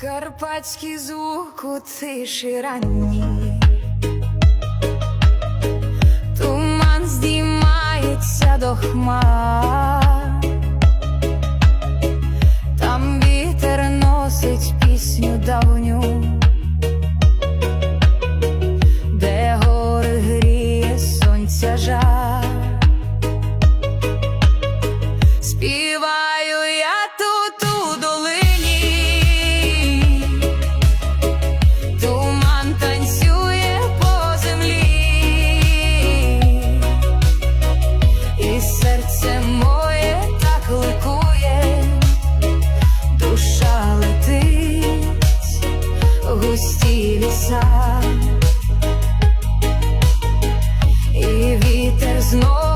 Карпатський звук у тиші ранній. Туман здіймається до хмар і ліса, і вітер знов.